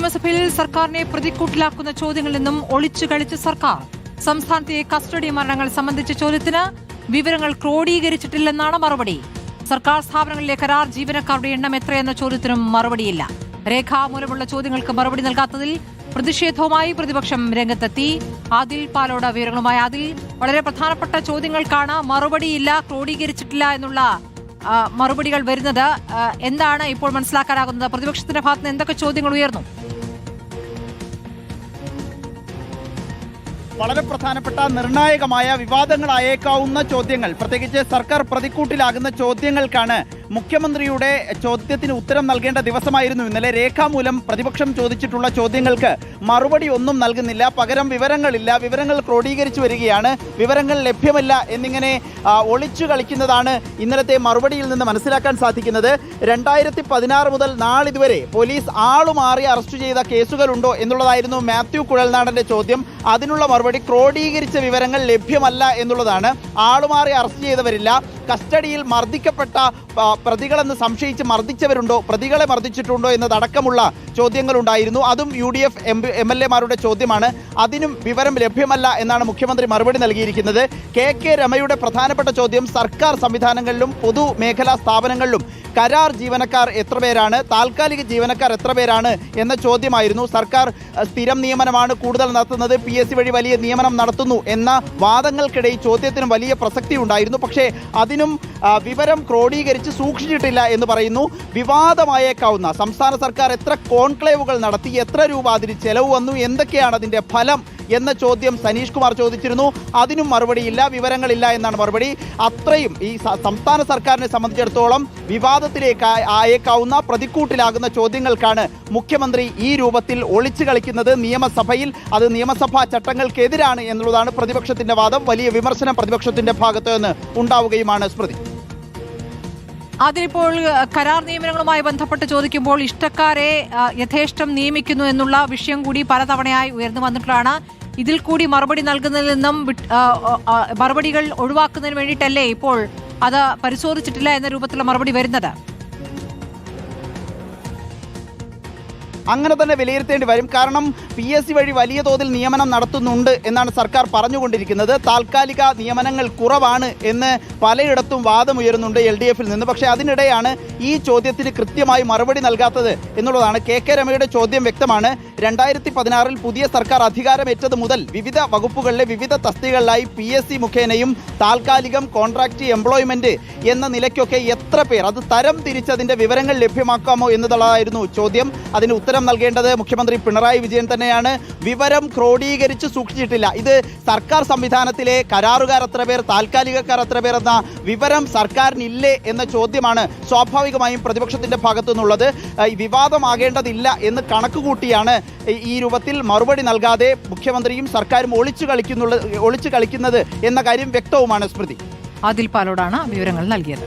നിയമസഭയിൽ സർക്കാരിനെ പ്രതിക്കൂട്ടിലാക്കുന്ന ചോദ്യങ്ങളിൽ നിന്നും ഒളിച്ചു കളിച്ച സർക്കാർ. സംസ്ഥാനത്തെ കസ്റ്റഡി മരണങ്ങൾ സംബന്ധിച്ച ചോദ്യത്തിന് വിവരങ്ങൾ ക്രോഡീകരിച്ചിട്ടില്ലെന്നാണ് മറുപടി. സർക്കാർ സ്ഥാപനങ്ങളിലെ കരാർ ജീവനക്കാരുടെ എണ്ണം എത്രയെന്ന ചോദ്യത്തിനും മറുപടിയില്ല. രേഖാമൂലമുള്ള ചോദ്യങ്ങൾക്ക് മറുപടി നൽകാത്തതിൽ പ്രതിഷേധവുമായി പ്രതിപക്ഷം രംഗത്തെത്തി. ആദിൽ പാലോട വിവരങ്ങളുമായി ആദിൽ. വളരെ പ്രധാനപ്പെട്ട ചോദ്യങ്ങൾക്കാണ് മറുപടിയില്ല ക്രോഡീകരിച്ചിട്ടില്ല എന്നുള്ള മറുപടികൾ വരുന്നത്. എന്താണ് ഇപ്പോൾ മനസ്സിലാക്കാനാകുന്നത്? പ്രതിപക്ഷത്തിന്റെ ഭാഗത്ത് നിന്ന് എന്തൊക്കെ ചോദ്യങ്ങൾ ഉയർന്നു? വളരെ പ്രധാനപ്പെട്ട നിർണായകമായ വിവാദങ്ങളായേക്കാവുന്ന ചോദ്യങ്ങൾ. പ്രത്യേകിച്ച് സർക്കാർ പ്രതിക്കൂട്ടിലാകുന്ന ചോദ്യങ്ങൾക്കാണ് മുഖ്യമന്ത്രിയുടെ ചോദ്യത്തിന് ഉത്തരം നൽകേണ്ട ദിവസമായിരുന്നു ഇന്നലെ. രേഖാമൂലം പ്രതിപക്ഷം ചോദിച്ചിട്ടുള്ള ചോദ്യങ്ങൾക്ക് മറുപടി ഒന്നും നൽകുന്നില്ല. പകരം വിവരങ്ങളില്ല. വിവരങ്ങൾ ക്രോഡീകരിച്ചു വരികയാണ്. വിവരങ്ങൾ ലഭ്യമല്ല എന്നിങ്ങനെ ഒളിച്ചു കളിക്കുന്നതാണ് ഇന്നലത്തെ മറുപടിയിൽ നിന്ന് മനസ്സിലാക്കാൻ സാധിക്കുന്നത്. രണ്ടായിരത്തി പതിനാറ് മുതൽ നാളിതുവരെ പോലീസ് ആളുമാറി അറസ്റ്റ് ചെയ്ത കേസുകളുണ്ടോ എന്നുള്ളതായിരുന്നു മാത്യു കുഴൽനാടന്റെ ചോദ്യം. അതിനുള്ള മറുപടി ക്രോഡീകരിച്ച വിവരങ്ങൾ ലഭ്യമല്ല എന്നുള്ളതാണ്. ആളുമാറി അറസ്റ്റ് ചെയ്തവരില്ല. കസ്റ്റഡിയിൽ മർദ്ദിക്കപ്പെട്ട പ്രതികളെന്ന് സംശയിച്ച് മർദ്ദിച്ചവരുണ്ടോ പ്രതികളെ മർദ്ദിച്ചിട്ടുണ്ടോ എന്നതടക്കമുള്ള ചോദ്യങ്ങളുണ്ടായിരുന്നു. അതും U D F M L എമാരുടെ ചോദ്യമാണ്. അതിനും വിവരം ലഭ്യമല്ല എന്നാണ് മുഖ്യമന്ത്രി മറുപടി നൽകിയിരിക്കുന്നത്. കെ കെ രമയുടെ പ്രധാനപ്പെട്ട ചോദ്യം സർക്കാർ സംവിധാനങ്ങളിലും പൊതുമേഖലാ സ്ഥാപനങ്ങളിലും കരാർ ജീവനക്കാർ എത്ര പേരാണ് താൽക്കാലിക ജീവനക്കാർ എത്ര പേരാണ് എന്ന ചോദ്യമായിരുന്നു. സർക്കാർ സ്ഥിരം നിയമനമാണ് കൂടുതൽ നടത്തുന്നത്. പി എസ് സി വഴി വലിയ നിയമനം നടത്തുന്നു എന്ന വാദങ്ങൾക്കിടയിൽ ചോദ്യത്തിന് വലിയ പ്രസക്തി ഉണ്ടായിരുന്നു പക്ഷേ അതിനും ആ, വിവരം ക്രോഡീകരിച്ച് സൂക്ഷിച്ചിട്ടില്ല എന്ന് പറയുന്നു. വിവാദമായേക്കാവുന്ന സംസ്ഥാന സർക്കാർ എത്ര കോൺക്ലേവുകൾ നടത്തി എത്ര രൂപ അതിന് ചെലവ് വന്നു എന്തൊക്കെയാണ് അതിന്റെ ഫലം എന്ന ചോദ്യം സനീഷ് കുമാർ ചോദിച്ചിരുന്നു. അതിനും മറുപടിയില്ല വിവരങ്ങളില്ല എന്നാണ് മറുപടി. അത്രയും ഈ സംസ്ഥാന സർക്കാരിനെ സംബന്ധിച്ചിടത്തോളം വിവാദത്തിലേക്ക് ആയേക്കാവുന്ന പ്രതിക്കൂട്ടിലാകുന്ന ചോദ്യങ്ങൾക്കാണ് മുഖ്യമന്ത്രി ഈ രൂപത്തിൽ ഒളിച്ചു കളിക്കുന്നത്. നിയമസഭയിൽ അത് നിയമസഭാ ചട്ടങ്ങൾക്കെതിരാണ് എന്നുള്ളതാണ് പ്രതിപക്ഷത്തിന്റെ വാദം. വലിയ വിമർശനം പ്രതിപക്ഷത്തിന്റെ ഭാഗത്ത് നിന്ന് ഉണ്ടാവുകയുമാണ്. സ്മൃതി? അതിനിപ്പോൾ കരാർ നിയമനങ്ങളുമായി ബന്ധപ്പെട്ട് ചോദിക്കുമ്പോൾ ഇഷ്ടക്കാരെ യഥേഷ്ടം നിയമിക്കുന്നു എന്നുള്ള വിഷയം കൂടി പലതവണയായി ഉയർന്നു വന്നിട്ടുള്ളതാണ് ഇതിൽ കൂടി മറുപടി നൽകുന്നതിൽ നിന്നും മറുപടികൾ ഒഴിവാക്കുന്നതിന് വേണ്ടിയിട്ടല്ലേ ഇപ്പോൾ അത് പരിശോധിച്ചിട്ടില്ല എന്ന രൂപത്തിലുള്ള മറുപടി വരുന്നത്? അങ്ങനെ തന്നെ വിലയിരുത്തേണ്ടി വരും. കാരണം പി എസ് സി വഴി വലിയ തോതിൽ നിയമനം നടത്തുന്നുണ്ട് എന്നാണ് സർക്കാർ പറഞ്ഞുകൊണ്ടിരിക്കുന്നത്. താൽക്കാലിക നിയമനങ്ങൾ കുറവാണ് എന്ന് പലയിടത്തും വാദമുയരുന്നുണ്ട് എൽ ഡി എഫിൽ നിന്ന്. പക്ഷേ അതിനിടെയാണ് ഈ ചോദ്യത്തിന് കൃത്യമായി മറുപടി നൽകാത്തത് എന്നുള്ളതാണ് കെ കെ രമയുടെ ചോദ്യം വ്യക്തമാണ്. രണ്ടായിരത്തി പതിനാറിൽ പുതിയ സർക്കാർ അധികാരമേറ്റത് മുതൽ വിവിധ വകുപ്പുകളിലെ വിവിധ തസ്തികളിലായി പി എസ് സി മുഖേനയും താൽക്കാലികം കോൺട്രാക്ട് എംപ്ലോയ്മെന്റ് എന്ന നിലയ്ക്കൊക്കെ എത്ര പേർ? അത് തരം തിരിച്ചതിന്റെ വിവരങ്ങൾ ലഭ്യമാക്കാമോ എന്നതായിരുന്നു ചോദ്യം. അതിന് ഉത്തരം നൽകേണ്ടത് മുഖ്യമന്ത്രി പിണറായി വിജയൻ തന്നെയാണ്. വിവരം ക്രോഡീകരിച്ച് സൂക്ഷിച്ചിട്ടില്ല. ഇത് സർക്കാർ സംവിധാനത്തിലെ കരാറുകാർ എത്ര പേർ താൽക്കാലികക്കാർ എത്ര പേർ എന്ന വിവരം സർക്കാരിനില്ലേ എന്ന ചോദ്യമാണ് സ്വാഭാവികമായും പ്രതിപക്ഷത്തിന്റെ ഭാഗത്തു നിന്നുള്ളത് വിവാദമാകേണ്ടതില്ല എന്ന് കണക്കുകൂട്ടിയാണ് ഈ രൂപത്തിൽ മറുപടി നൽകാതെ മുഖ്യമന്ത്രിയും സർക്കാരും ഒളിച്ചു കളിക്കുന്നുള്ള ഒളിച്ചു കളിക്കുന്നത് എന്ന കാര്യം വ്യക്തവുമാണ് സ്മൃതി. അതിൽ പാലോടാണ് വിവരങ്ങൾ നൽകിയത്